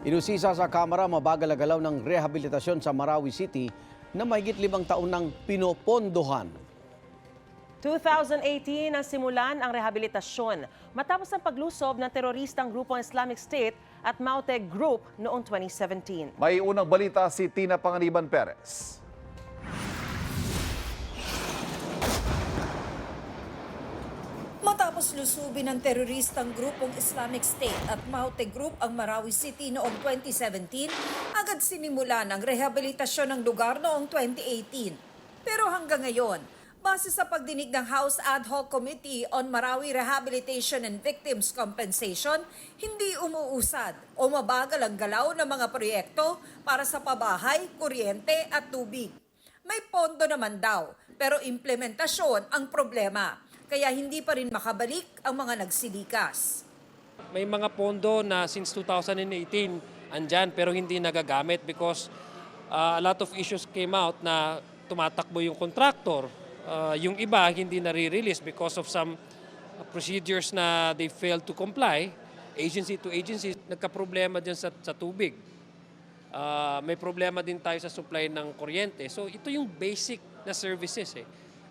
Inusisa sa Kamara mabagal na galaw ng rehabilitasyon sa Marawi City na mahigit limang taon nang pinopondohan. 2018 ang simulan ang rehabilitasyon matapos ang paglusob ng teroristang grupong Islamic State at Maute Group noong 2017. May unang balita si Tina Panganiban Perez. Matapos lusubin ng teroristang grupong Islamic State at Maute Group ang Marawi City noong 2017, agad sinimula ng rehabilitasyon ng lugar noong 2018. Pero hanggang ngayon, base sa pagdinig ng House Ad Hoc Committee on Marawi Rehabilitation and Victims Compensation, hindi umuusad o mabagal ang galaw ng mga proyekto para sa pabahay, kuryente at tubig. May pondo naman daw, pero implementasyon ang problema. Kaya hindi pa rin makabalik ang mga nagsilikas. May mga pondo na since 2018 andyan pero hindi nagagamit because uh, a lot of issues came out na tumatakbo yung contractor. Uh, yung iba hindi nare-release because of some procedures na they failed to comply. Agency to agency, nagka-problema dyan sa, sa tubig. Uh, may problema din tayo sa supply ng kuryente. So ito yung basic na services eh,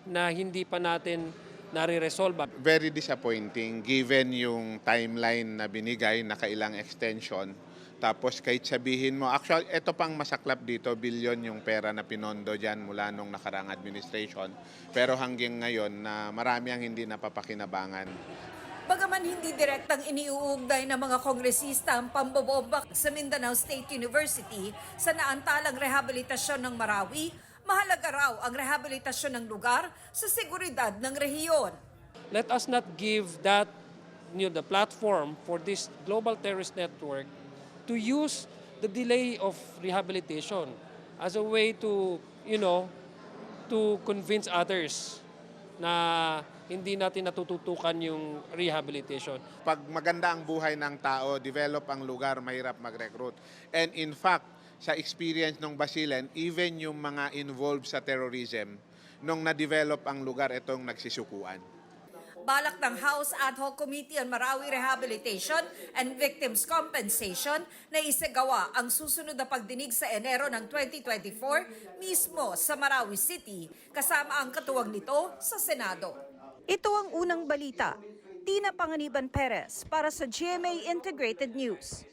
na hindi pa natin nare-resolve. very disappointing given yung timeline na binigay na kailang extension. Tapos kahit sabihin mo, actually, ito pang masaklap dito, billion yung pera na pinondo dyan mula nung nakarang administration. Pero hanggang ngayon, na marami ang hindi napapakinabangan. Bagaman hindi direktang iniuugnay ng mga kongresista ang pambobomba sa Mindanao State University sa naantalang rehabilitasyon ng Marawi, mahalaga raw ang rehabilitasyon ng lugar sa seguridad ng rehiyon. let us not give that you know, the platform for this global terrorist network to use the delay of rehabilitation as a way to you know to convince others na hindi natin natututukan yung rehabilitation. Pag maganda ang buhay ng tao, develop ang lugar, mahirap mag-recruit. And in fact, sa experience ng Basilen, even yung mga involved sa terrorism, nung na-develop ang lugar, itong nagsisukuan. Balak ng House Ad Hoc Committee on Marawi Rehabilitation and Victims Compensation na isagawa ang susunod na pagdinig sa Enero ng 2024 mismo sa Marawi City kasama ang katuwang nito sa Senado. Ito ang unang balita. Tina Panganiban Perez para sa GMA Integrated News.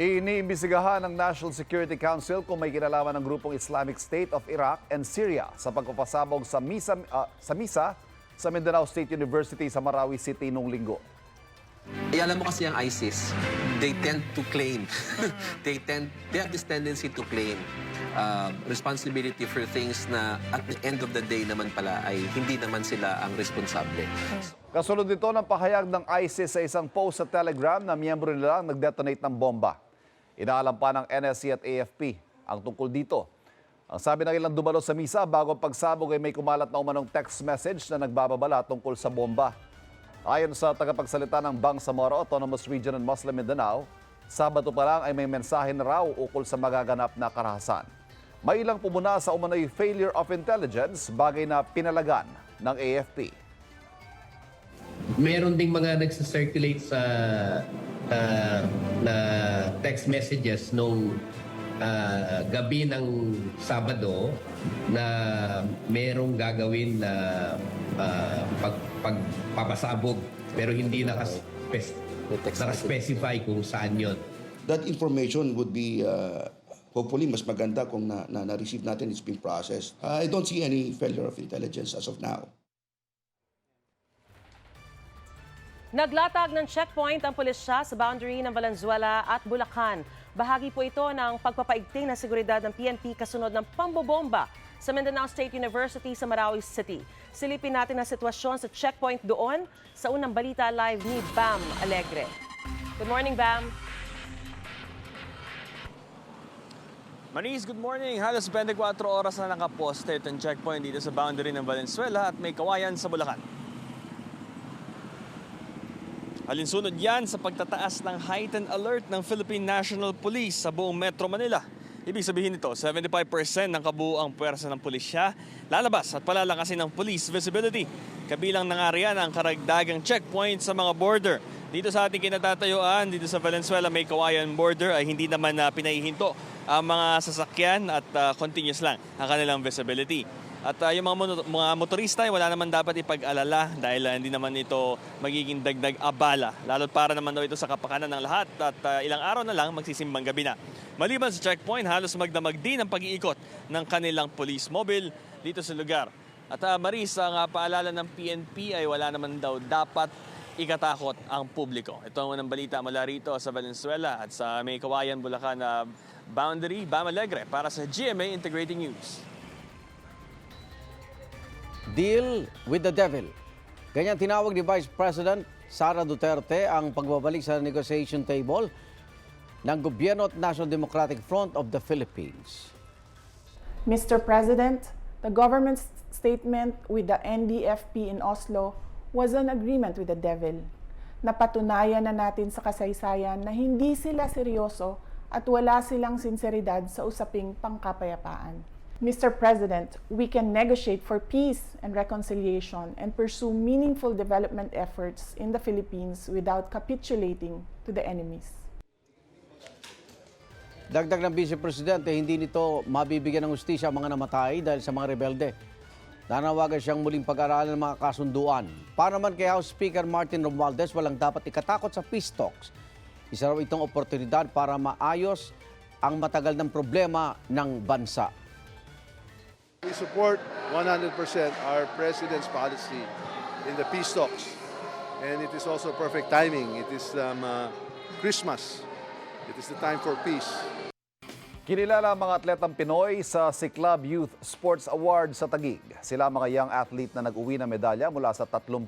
Iniimbisigahan ng National Security Council kung may kinalaman ng grupong Islamic State of Iraq and Syria sa pagpapasabog sa misa, ah, sa misa sa Mindanao State University sa Marawi City noong linggo. Eh, alam mo kasi ang ISIS, they tend to claim. they tend, they have this tendency to claim uh, responsibility for things na at the end of the day naman pala ay hindi naman sila ang responsable. Kasunod nito ng pahayag ng ISIS sa isang post sa Telegram na miyembro nila ang nag-detonate ng bomba. Inaalam pa ng NSC at AFP ang tungkol dito. Ang sabi ng ilang dumalo sa misa bago ang pagsabog ay may kumalat na umanong text message na nagbababala tungkol sa bomba. Ayon sa tagapagsalita ng Bangsamoro Autonomous Region and Muslim Mindanao, Sabado pa lang ay may mensahe na raw ukol sa magaganap na karahasan. May ilang pumuna sa umano'y failure of intelligence, bagay na pinalagan ng AFP. meron ding mga nagsa-circulate sa ah, na text messages nung ah, gabi ng Sabado na merong gagawin na ah, pag, pagpapasabog pero hindi nakas nakaspecify kung saan yon. that information would be uh, hopefully mas maganda kung na, na, na-receive natin it's been processed. Uh, I don't see any failure of intelligence as of now. Naglatag ng checkpoint ang pulisya sa boundary ng Valenzuela at Bulacan. Bahagi po ito ng pagpapaigting ng seguridad ng PNP kasunod ng pambobomba sa Mindanao State University sa Marawi City. Silipin natin ang sitwasyon sa checkpoint doon sa unang balita live ni Bam Alegre. Good morning, Bam. Manis, good morning. Halos 24 oras na nakaposte itong checkpoint dito sa boundary ng Valenzuela at may kawayan sa Bulacan. Alinsunod yan sa pagtataas ng heightened alert ng Philippine National Police sa buong Metro Manila. Ibig sabihin nito, 75% ng kabuuang puwersa ng pulisya lalabas at palalakasin ng police visibility. Kabilang na nga riyan ang karagdagang checkpoint sa mga border Dito sa ating kinatatayuan, dito sa Valenzuela may kawayan border ay hindi naman na pinahihinto ang mga sasakyan at ah, continuous lang ang kanilang visibility. At ah, yung mga, mga motorista wala naman dapat ipag-alala dahil ah, hindi naman ito magiging dagdag abala. Lalo't para naman daw ito sa kapakanan ng lahat at ah, ilang araw na lang magsisimbang gabi na. Maliban sa checkpoint, halos magdamag din ang pag-iikot ng kanilang police mobile dito sa lugar. At uh, Maris, ang ah, paalala ng PNP ay wala naman daw dapat ikatakot ang publiko. Ito ang unang balita mula rito sa Valenzuela at sa May Kawayan, Bulacan na boundary, Bam Alegre para sa GMA Integrating News. Deal with the devil. Ganyan tinawag ni Vice President Sara Duterte ang pagbabalik sa negotiation table ng Gobyerno at National Democratic Front of the Philippines. Mr. President, the government's statement with the NDFP in Oslo was an agreement with the devil. Napatunayan na natin sa kasaysayan na hindi sila seryoso at wala silang sinseridad sa usaping pangkapayapaan. Mr. President, we can negotiate for peace and reconciliation and pursue meaningful development efforts in the Philippines without capitulating to the enemies. Dagdag ng Vice Presidente, hindi nito mabibigyan ng ustisya ang mga namatay dahil sa mga rebelde. Nanawagan siyang muling pag-aralan ng mga kasunduan. Para naman kay House Speaker Martin Romualdez, walang dapat ikatakot sa peace talks. Isa raw itong oportunidad para maayos ang matagal ng problema ng bansa. We support 100% our president's policy in the peace talks. And it is also perfect timing. It is um, uh, Christmas. It is the time for peace. Kinilala ang mga atletang Pinoy sa Ciclab Youth Sports Awards sa Taguig. Sila mga young athlete na nag-uwi ng medalya mula sa 33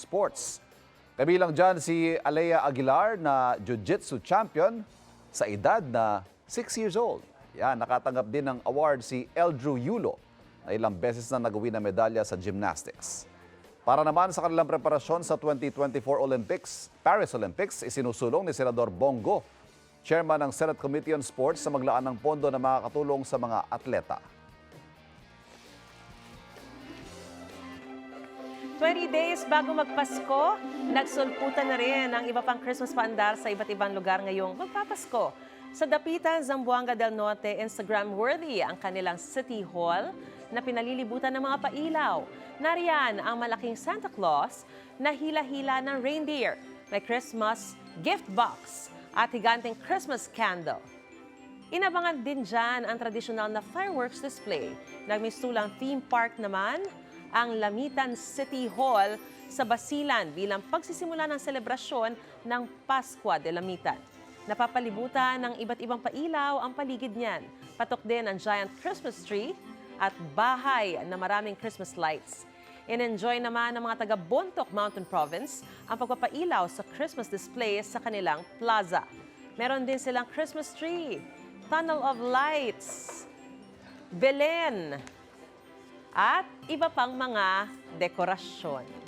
sports. Kabilang dyan si Alea Aguilar na Jiu-Jitsu champion sa edad na 6 years old. Yan, nakatanggap din ng award si Eldrew Yulo na ilang beses na nag-uwi ng medalya sa gymnastics. Para naman sa kanilang preparasyon sa 2024 Olympics, Paris Olympics, isinusulong ni Senador Bongo, chairman ng Senate Committee on Sports sa maglaan ng pondo na makakatulong sa mga atleta. 20 days bago magpasko, nagsulputan na rin ang iba pang Christmas paandar sa iba't ibang lugar ngayong magpapasko. Sa Dapitan, Zamboanga del Norte, Instagram-worthy ang kanilang City Hall na pinalilibutan ng mga pailaw. Nariyan ang malaking Santa Claus na hila-hila ng reindeer. May Christmas gift box at higanteng Christmas candle. Inabangan din dyan ang tradisyonal na fireworks display. Nagmistulang theme park naman ang Lamitan City Hall sa Basilan bilang pagsisimula ng selebrasyon ng Paskwa de Lamitan. Napapalibutan ng iba't ibang pailaw ang paligid niyan. Patok din ang giant Christmas tree at bahay na maraming Christmas lights. In-enjoy naman ng mga taga Bontoc Mountain Province ang pagpapailaw sa Christmas display sa kanilang plaza. Meron din silang Christmas tree, tunnel of lights, Belen, at iba pang mga dekorasyon.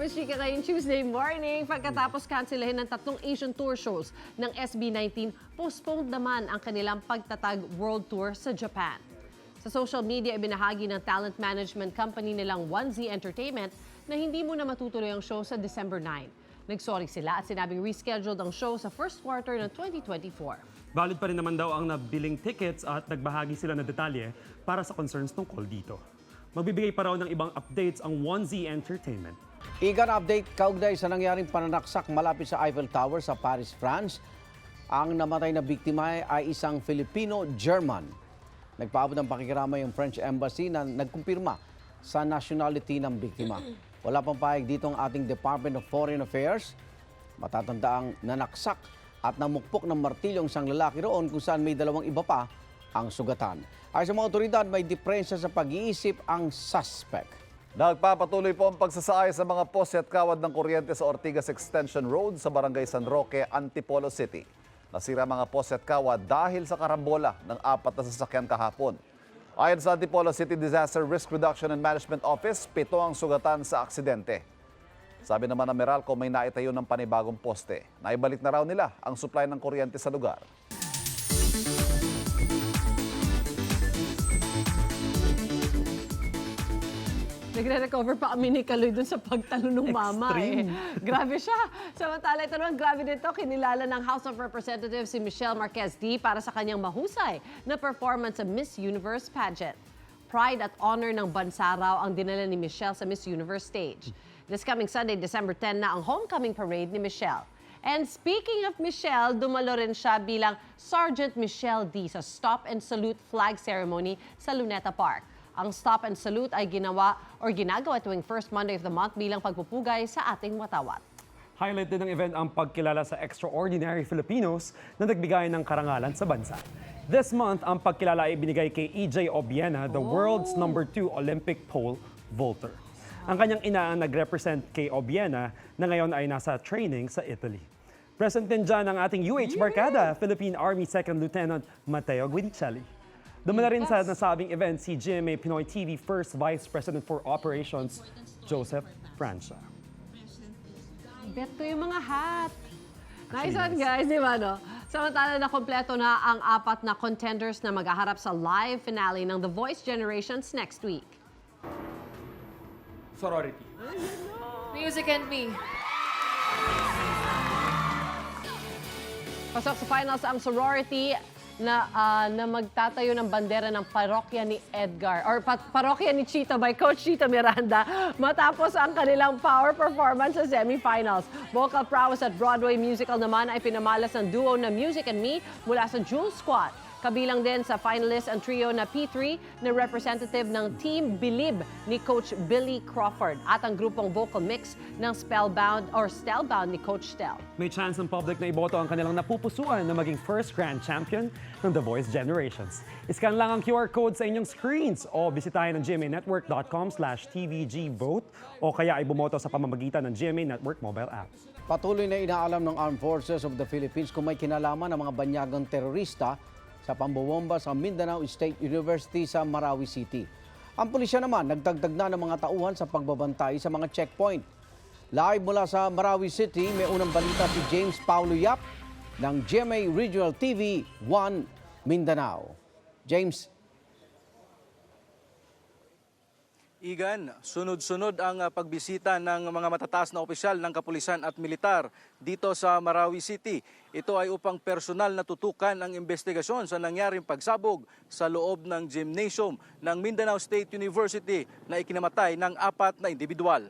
Miss Chika ngayong Tuesday morning. Pagkatapos kanselahin ng tatlong Asian tour shows ng SB19, postponed naman ang kanilang pagtatag world tour sa Japan. Sa social media, ibinahagi ng talent management company nilang 1Z Entertainment na hindi muna matutuloy ang show sa December 9. Nagsorry sila at sinabing rescheduled ang show sa first quarter ng 2024. Valid pa rin naman daw ang nabiling tickets at nagbahagi sila ng detalye para sa concerns tungkol dito. Magbibigay pa raw ng ibang updates ang 1Z Entertainment. Igan update kaugnay sa nangyaring pananaksak malapit sa Eiffel Tower sa Paris, France. Ang namatay na biktima ay isang Filipino-German. Nagpaabot ng pakikiramay yung French Embassy na nagkumpirma sa nationality ng biktima. Wala pang pahig dito ang ating Department of Foreign Affairs. Matatanda ang nanaksak at namukpok ng martilyo ang isang lalaki roon kung saan may dalawang iba pa ang sugatan. Ay sa mga otoridad, may diferensya sa pag-iisip ang suspect. Nagpapatuloy po ang pagsasaay sa mga poste at kawad ng kuryente sa Ortigas Extension Road sa Barangay San Roque, Antipolo City. Nasira mga poste at kawad dahil sa karambola ng apat na sasakyan kahapon. Ayon sa Antipolo City Disaster Risk Reduction and Management Office, pito ang sugatan sa aksidente. Sabi naman ng Meralco may naitayo ng panibagong poste. Naibalik na raw nila ang supply ng kuryente sa lugar. Nagre-recover pa kami ni Kaloy dun sa pagtalo ng mama eh. Grabe siya. Samantala ito naman, grabe dito, kinilala ng House of Representatives si Michelle Marquez D para sa kanyang mahusay na performance sa Miss Universe pageant. Pride at honor ng bansa raw ang dinala ni Michelle sa Miss Universe stage. This coming Sunday, December 10 na ang homecoming parade ni Michelle. And speaking of Michelle, dumalo rin siya bilang Sergeant Michelle D sa Stop and Salute flag ceremony sa Luneta Park. Ang Stop and Salute ay ginawa or ginagawa tuwing first Monday of the month bilang pagpupugay sa ating watawat. Highlight din ng event ang pagkilala sa extraordinary Filipinos na nagbigay ng karangalan sa bansa. This month, ang pagkilala ay binigay kay EJ Obiena, the world's number two Olympic pole vaulter. Ang kanyang ina ang nag-represent kay Obiena na ngayon ay nasa training sa Italy. Present din dyan ang ating UH Barkada, Philippine Army Second Lieutenant Mateo Guinicelli. Dumala rin sa nasabing event si GMA Pinoy TV First Vice President for Operations, Joseph Francia. Bet ko yung mga hat. Nice one, guys, di ba, no? Samantala na kompleto na ang apat na contenders na maghaharap sa live finale ng The Voice Generations next week. Sorority. Music and me. Pasok sa finals ang sorority na ah, na magtatayo ng bandera ng parokya ni Edgar or pa- parokya ni Chito by Coach Chito Miranda matapos ang kanilang power performance sa semifinals. Vocal prowess at Broadway musical naman ay pinamalas ng duo na Music and Me mula sa Jewel Squad. Kabilang din sa finalist ang trio na P3 na representative ng Team Believe ni Coach Billy Crawford at ang grupong vocal mix ng Spellbound or Stellbound ni Coach Stel. May chance ng public na iboto ang kanilang napupusuan na maging first grand champion ng The Voice Generations. Iskan lang ang QR code sa inyong screens o bisitahin ang gmanetwork.com slash tvgvote o kaya ay bumoto sa pamamagitan ng GMA Network mobile app. Patuloy na inaalam ng Armed Forces of the Philippines kung may kinalaman ng mga banyagang terorista sa pambobomba sa Mindanao State University sa Marawi City. Ang pulisya naman nagdagdag na ng mga tauhan sa pagbabantay sa mga checkpoint. Live mula sa Marawi City, may unang balita si James Paulo Yap ng GMA Regional TV 1 Mindanao. James, Igan, sunod-sunod ang ah, pagbisita ng mga matataas na opisyal ng kapulisan at militar dito sa Marawi City. Ito ay upang personal na tutukan ang investigasyon sa nangyaring pagsabog sa loob ng gymnasium ng Mindanao State University na ikinamatay ng apat na individual.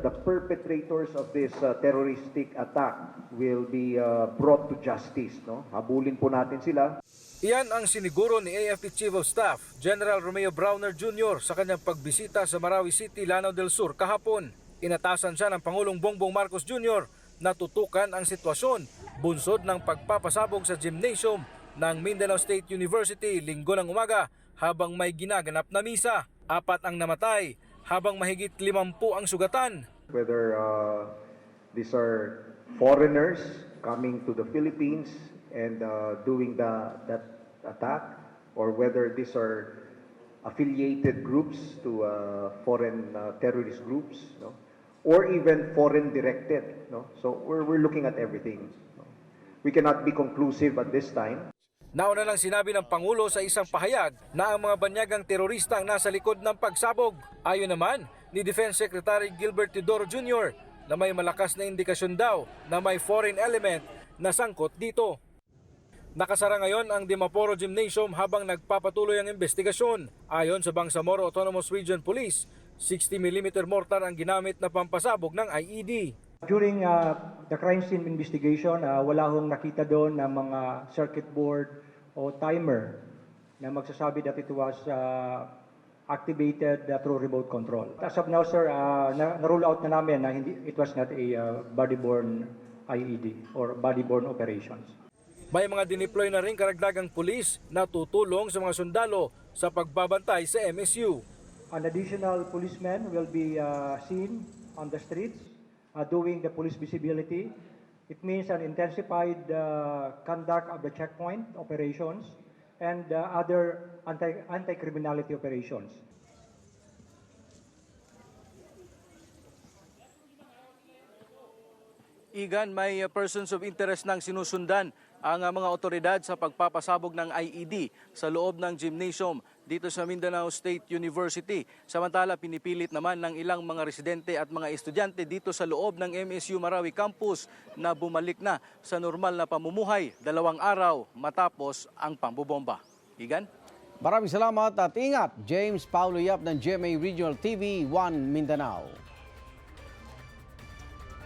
The perpetrators of this uh, terroristic attack will be uh, brought to justice. No? Habulin po natin sila. Iyan ang siniguro ni AFP Chief of Staff, General Romeo Browner Jr. sa kanyang pagbisita sa Marawi City, Lanao del Sur kahapon. Inatasan siya ng Pangulong Bongbong Marcos Jr. na tutukan ang sitwasyon bunsod ng pagpapasabog sa gymnasium ng Mindanao State University linggo ng umaga habang may ginaganap na misa. Apat ang namatay habang mahigit limampu ang sugatan. Whether uh, these are foreigners coming to the Philippines and uh, doing the, that attack, or whether these are affiliated groups to uh, foreign uh, terrorist groups, no? or even foreign directed. No? So we're, we're looking at everything. no? We cannot be conclusive at this time. Nauna lang sinabi ng Pangulo sa isang pahayag na ang mga banyagang terorista ang nasa likod ng pagsabog. Ayon naman ni Defense Secretary Gilbert Teodoro Jr. na may malakas na indikasyon daw na may foreign element na sangkot dito. Nakasara ngayon ang Dimaporo Gymnasium habang nagpapatuloy ang investigasyon. Ayon sa Bangsamoro Autonomous Region Police, 60mm mortar ang ginamit na pampasabog ng IED. During uh, the crime scene investigation, uh, wala hong nakita doon na mga circuit board o timer na magsasabi that it was uh, activated uh, through remote control. As of now, sir, uh, na- na-rule out na namin na hindi, it was not a uh, body-borne IED or body-borne operations. May mga dineploy na rin karagdagang pulis na tutulong sa mga sundalo sa pagbabantay sa MSU. An additional policeman will be uh, seen on the streets uh, doing the police visibility. It means an intensified uh, conduct of the checkpoint operations and uh, other anti- anti-criminality operations. Igan, may uh, persons of interest ng sinusundan ang uh, mga otoridad sa pagpapasabog ng IED sa loob ng gymnasium dito sa Mindanao State University. Samantala, pinipilit naman ng ilang mga residente at mga estudyante dito sa loob ng MSU Marawi Campus na bumalik na sa normal na pamumuhay dalawang araw matapos ang pambobomba. Igan? Maraming salamat at ingat. James Paulo Yap ng GMA Regional TV 1 Mindanao.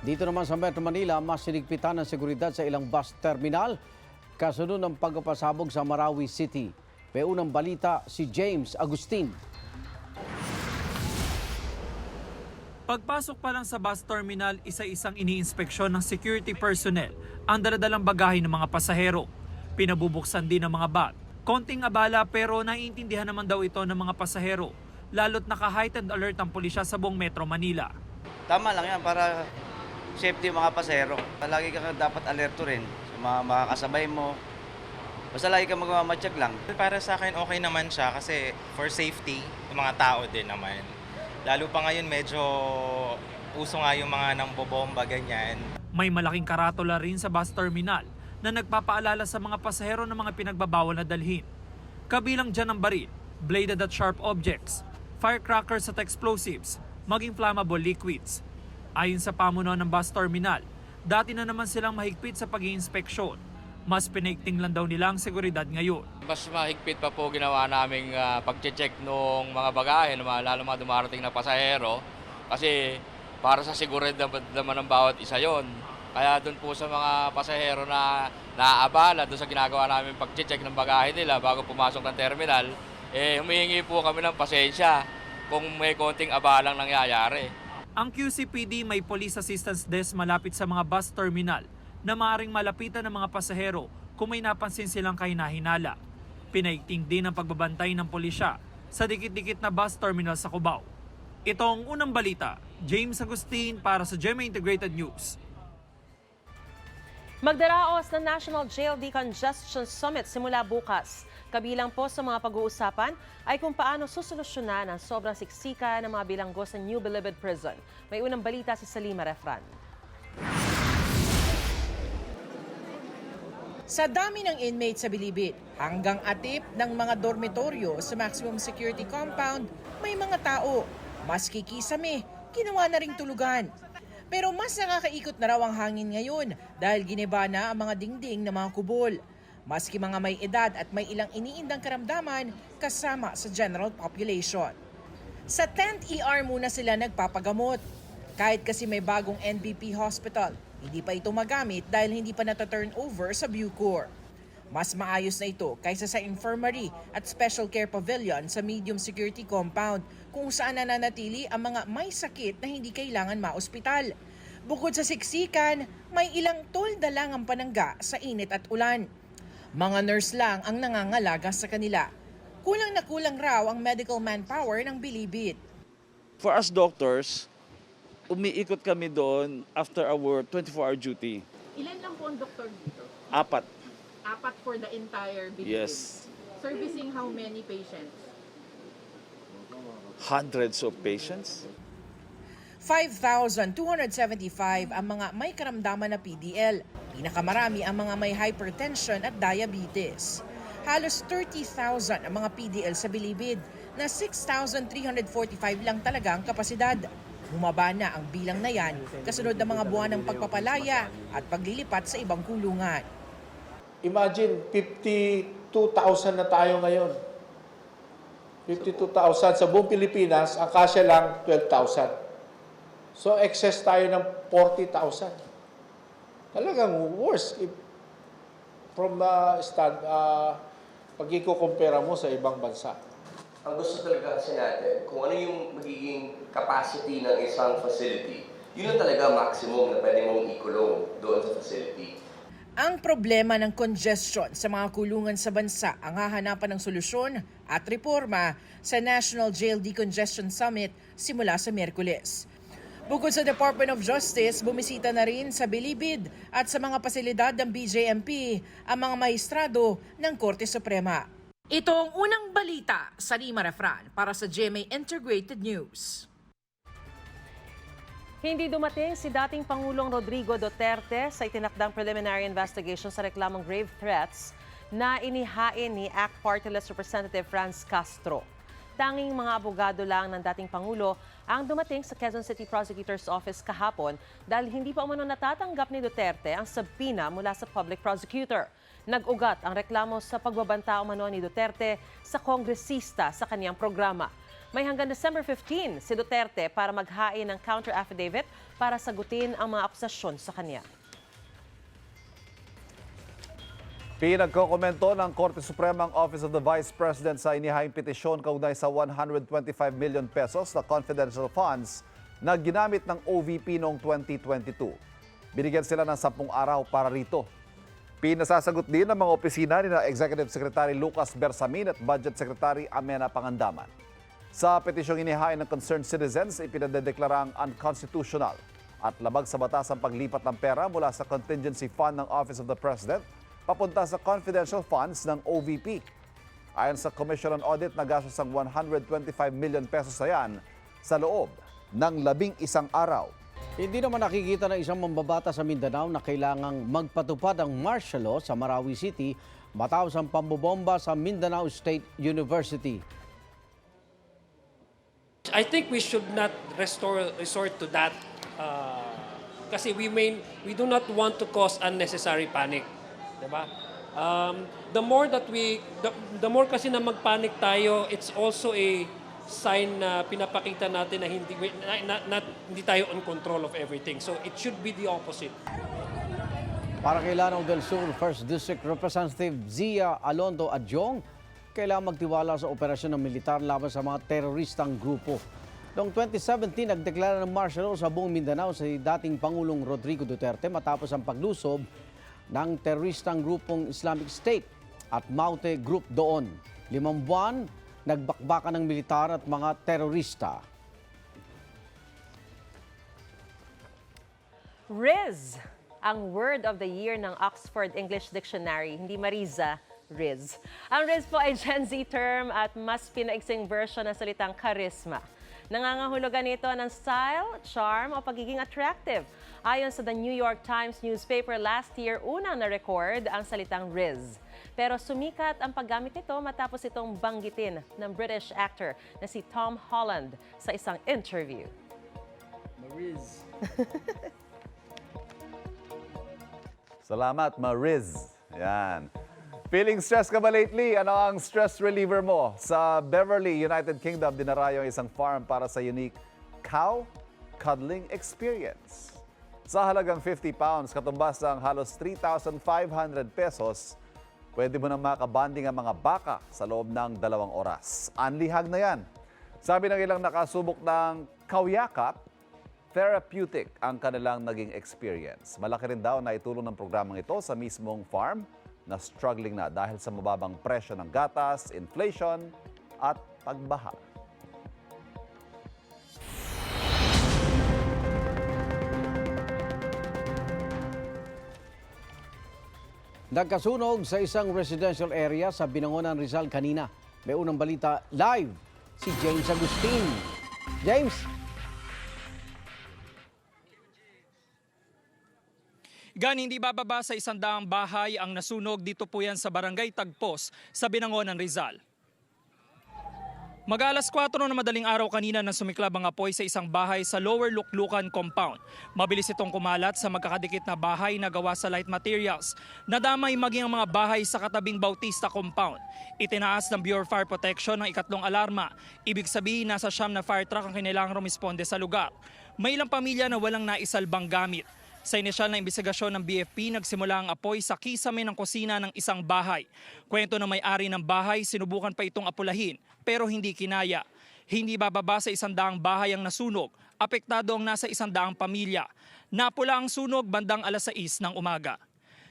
Dito naman sa Metro Manila, mas sinigpitan ng seguridad sa ilang bus terminal kasunod ng pagpapasabog sa Marawi City. May unang balita si James Agustin. Pagpasok pa lang sa bus terminal, isa-isang iniinspeksyon ng security personnel ang daladalang bagahe ng mga pasahero. Pinabubuksan din ng mga bag. Konting abala pero naiintindihan naman daw ito ng mga pasahero, lalo't naka-heightened alert ang pulisya sa buong Metro Manila. Tama lang yan para safety mga pasahero. Lagi ka dapat alerto rin sa mga makakasabay mo. Basta lagi ka magmamatsyag lang. Para sa akin, okay naman siya kasi for safety, yung mga tao din naman. Lalo pa ngayon, medyo uso nga yung mga nang bobomba, ganyan. May malaking karatula rin sa bus terminal na nagpapaalala sa mga pasahero ng mga pinagbabawal na dalhin. Kabilang dyan ang baril, bladed at sharp objects, firecrackers at explosives, maging flammable liquids. Ayon sa pamuno ng bus terminal, dati na naman silang mahigpit sa pag inspeksyon Mas pinaigting lang daw nila ang seguridad ngayon. Mas mahigpit pa po ginawa naming uh, pag-check ng mga bagahe, lalo mga dumarating na pasahero. Kasi para sa seguridad naman ng bawat isa yon. Kaya doon po sa mga pasahero na naaabala doon sa ginagawa namin pag-check ng bagahe nila bago pumasok ng terminal, eh humihingi po kami ng pasensya kung may konting abalang nangyayari. Ang QCPD may police assistance desk malapit sa mga bus terminal na maaaring malapitan ng mga pasahero kung may napansin silang kahinahinala. Pinaigting din ang pagbabantay ng pulisya sa dikit-dikit na bus terminal sa Cubao. Ito ang unang balita. James Agustin para sa GMA Integrated News. Magdaraos ng National Jail Decongestion Summit simula bukas. Kabilang po sa mga pag-uusapan ay kung paano susolusyonan ang sobrang siksika ng mga bilanggo sa New Bilibid Prison. May unang balita si Salima Refran. Sa dami ng inmates sa Bilibid, hanggang atip ng mga dormitoryo sa maximum security compound, may mga tao. Mas kikisame, ginawa na ring tulugan. Pero mas nakakaikot na raw ang hangin ngayon dahil giniba na ang mga dingding ng mga kubol. Maski mga may edad at may ilang iniindang karamdaman kasama sa general population. Sa tent ER muna sila nagpapagamot. Kahit kasi may bagong NBP hospital, hindi pa ito magamit dahil hindi pa nata-turn over sa Bucor. Mas maayos na ito kaysa sa infirmary at special care pavilion sa medium security compound kung saan nananatili ang mga may sakit na hindi kailangan maospital. Bukod sa siksikan, may ilang tolda lang ang panangga sa init at ulan. Mga nurse lang ang nangangalaga sa kanila. Kulang na kulang raw ang medical manpower ng Bilibid. For us doctors, umiikot kami doon after our 24-hour duty. Ilan lang po ang doktor dito? Apat. Apat for the entire Bilibid. Yes. Servicing how many patients? Hundreds of patients. 5,275 ang mga may karamdaman na PDL. Pinakamarami ang mga may hypertension at diabetes. Halos 30,000 ang mga PDL sa Bilibid na 6,345 lang talaga ang kapasidad. Bumaba na ang bilang na yan kasunod ng mga buwan ng pagpapalaya at paglilipat sa ibang kulungan. Imagine, 52,000 na tayo ngayon. 52,000 sa buong Pilipinas, ang kasya lang 12,000. So excess tayo ng 40,000. Talagang worse if from uh, stand, uh, pag ikukumpara mo sa ibang bansa. Ang gusto talaga kasi natin, kung ano yung magiging capacity ng isang facility, yun ang talaga maximum na pwede mong ikulong doon sa facility. Ang problema ng congestion sa mga kulungan sa bansa ang hahanapan ng solusyon at reforma sa National Jail Decongestion Summit simula sa Miyerkules. Bukod sa Department of Justice, bumisita na rin sa Bilibid at sa mga pasilidad ng BJMP ang mga maestrado ng Korte Suprema. Ito ang unang balita sa Lima Refran para sa GMA Integrated News. Hindi dumating si dating Pangulong Rodrigo Duterte sa itinakdang preliminary investigation sa reklamong grave threats na inihain ni ACT Party List Representative Franz Castro. Tanging mga abogado lang ng dating Pangulo ang dumating sa Quezon City Prosecutor's Office kahapon dahil hindi pa umano natatanggap ni Duterte ang subpoena mula sa public prosecutor. Nag-ugat ang reklamo sa pagbabanta umano ni Duterte sa kongresista sa kaniyang programa. May hanggang December 15 si Duterte para maghain ng counter affidavit para sagutin ang mga akusasyon sa kanya. Pinagkokomento ng Korte Suprema ang Office of the Vice President sa inihaing petisyon kaugnay sa 125 million pesos na confidential funds na ginamit ng OVP noong 2022. Binigyan sila ng 10 araw para rito. Pinasasagot din ng mga opisina ni Executive Secretary Lucas Bersamin at Budget Secretary Amena Pangandaman. Sa petisyong inihain ng concerned citizens, ipinadedeklara ang unconstitutional at labag sa batas ang paglipat ng pera mula sa contingency fund ng Office of the President papunta sa confidential funds ng OVP. Ayon sa Commission on Audit, nagastos ang 125 million pesos na yan sa loob ng labing isang araw. Hindi naman nakikita ng isang mambabata sa Mindanao na kailangang magpatupad ang martial law sa Marawi City matapos ang pambobomba sa Mindanao State University. I think we should not restore, resort to that uh, kasi we may we do not want to cause unnecessary panic. 'Di ba? Um, the more that we the, the more kasi na magpanic tayo, it's also a sign na pinapakita natin na hindi na, na, na- hindi tayo on control of everything. So it should be the opposite. Para kay Lanao del Sur, 1st District Representative Zia Alondo Adjong, kailangan magtiwala sa operasyon ng militar laban sa mga teroristang grupo. Noong 2017, nagdeklara ng martial law sa buong Mindanao si dating Pangulong Rodrigo Duterte matapos ang paglusob ng teroristang grupong Islamic State at Maute Group doon. Limang buwan, nagbakbakan ng militar at mga terorista. Riz, ang word of the year ng Oxford English Dictionary, hindi Mariza, Riz. Ang Riz po ay Gen Z term at mas pinaiksing version ng salitang charisma. Nangangahulugan ito ng style, charm o pagiging attractive. Ayon sa The New York Times newspaper last year, unang na-record ang salitang Riz. Pero sumikat ang paggamit nito matapos itong banggitin ng British actor na si Tom Holland sa isang interview. Mariz. Salamat, Mariz. Yan. Feeling stress ka ba lately? Ano ang stress reliever mo? Sa Beverly, United Kingdom, dinarayo ang isang farm para sa unique cow cuddling experience. Sa halagang 50 pounds, katumbas ng halos 3,500 pesos, pwede mo na makabanding ang mga baka sa loob ng dalawang oras. Anlihag na yan. Sabi ng ilang nakasubok ng kawyakap, therapeutic ang kanilang naging experience. Malaki rin daw na itulong ng programang ito sa mismong farm na struggling na dahil sa mababang presyo ng gatas, inflation at pagbaha. Nagkasunog sa isang residential area sa Binangonan, Rizal kanina. May unang balita live si James Agustin. James, Gan hindi bababa sa isang daang bahay ang nasunog dito po yan sa Barangay Tagpos sa Binangonan, Rizal. Mag-alas 4 na madaling araw kanina nang sumiklab ang apoy sa isang bahay sa Lower Luklukan Compound. Mabilis itong kumalat sa magkakadikit na bahay na gawa sa light materials. Nadamay maging ang mga bahay sa katabing Bautista Compound. Itinaas ng Bureau of Fire Protection ang ikatlong alarma. Ibig sabihin nasa siyam na fire truck ang kailangang rumisponde sa lugar. May ilang pamilya na walang naisalbang gamit. Sa inisyal na investigasyon ng BFP, nagsimula ang apoy sa kisame ng kusina ng isang bahay. Kwento ng may-ari ng bahay, sinubukan pa itong apulahin, pero hindi kinaya. Hindi bababa sa isang daang bahay ang nasunog. Apektado ang nasa isang daang pamilya. Napula ang sunog bandang alas 6 ng umaga.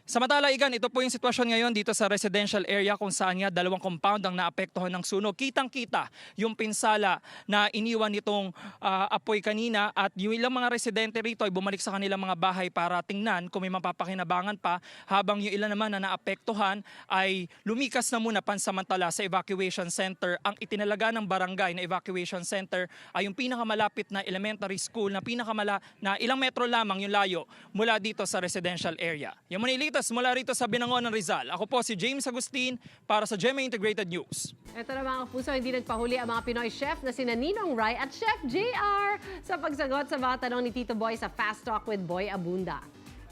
Samantala, Igan, ito po yung sitwasyon ngayon dito sa residential area kung saan nga dalawang compound ang naapektuhan ng sunog. Kitang-kita yung pinsala na iniwan nitong ah, apoy kanina at yung ilang mga residente rito ay bumalik sa kanilang mga bahay para tingnan kung may mapapakinabangan pa habang yung ilan naman na naapektuhan ay lumikas na muna pansamantala sa evacuation center. Ang itinalaga ng barangay na evacuation center ay yung pinakamalapit na elementary school na pinakamala na ilang metro lamang yung layo mula dito sa residential area. Yung manilitas mula rito sa Binangon ng Rizal. Ako po si James Agustin para sa GMA Integrated News. Ito na mga puso, hindi nagpahuli ang mga Pinoy chef na sina Ninong Rai at Chef JR sa pagsagot sa mga tanong ni Tito Boy sa Fast Talk with Boy Abunda.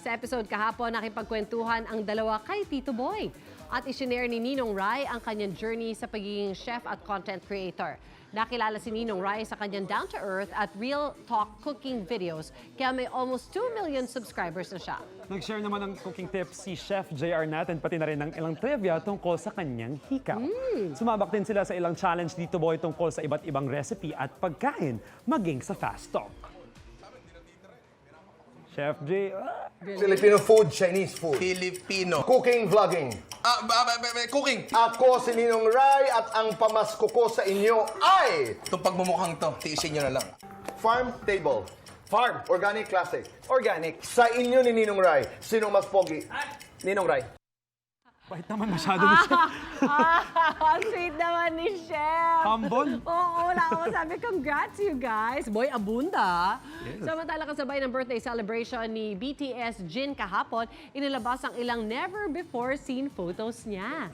Sa episode kahapon, nakipagkwentuhan ang dalawa kay Tito Boy at isinare ni Ninong Rai ang kanyang journey sa pagiging chef at content creator. Nakilala si Ninong Rai sa kanyang down-to-earth at real talk cooking videos kaya may almost 2 million subscribers na siya. Nag-share naman ng cooking tips si Chef JR natin pati na rin ng ilang trivia tungkol sa kanyang hikaw. Sumabak din sila sa ilang challenge dito boy tungkol sa iba't ibang recipe at pagkain maging sa Fast Talk. Chef JR. Filipino food, Chinese food. Filipino. Cooking, vlogging. Ah, cooking. Ako si Ninong Rai at ang pamasko ko sa inyo ay... Itong pagmumukhang to, tiisin nyo na lang. Farm table. Farm. Organic classic. Organic. Sa inyo ni Ninong Rai, sino mas pogi? Ninong Rai. Pahit naman masyado ni Chef. ah, sweet naman ni Chef. Humble. Oo, wala ako sabi. Congrats you guys. Boy, abunda. Yes. Samantala kasabay ng birthday celebration ni BTS Jin kahapon, inilabas ang ilang never before seen photos niya.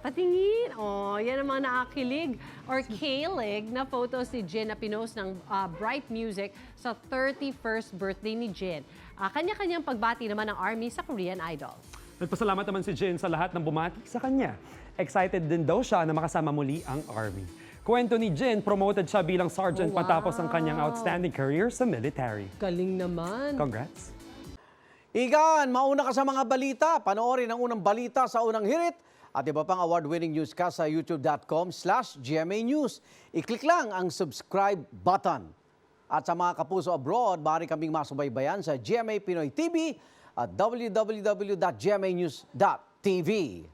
Patingin. Oh, yan ang mga nakakilig or kilig na photos ni Jin na pinost ng ah, Bright Music sa 31st birthday ni Jin. Ah, kanya-kanyang pagbati naman ng ARMY sa Korean Idol. Nagpasalamat naman si Jin sa lahat ng bumati sa kanya. Excited din daw siya na makasama muli ang Army. Kwento ni Jin, promoted siya bilang sergeant Oh, wow. matapos ang kanyang outstanding career sa military. Galing naman. Congrats! Igan, mauna ka sa mga balita. Panoorin ang unang balita sa unang hirit at iba pang award-winning newscast sa youtube.com slash GMA News. I-click lang ang subscribe button. At sa mga kapuso abroad, maaari kaming masubaybayan sa GMA Pinoy TV at www.gmanews.tv.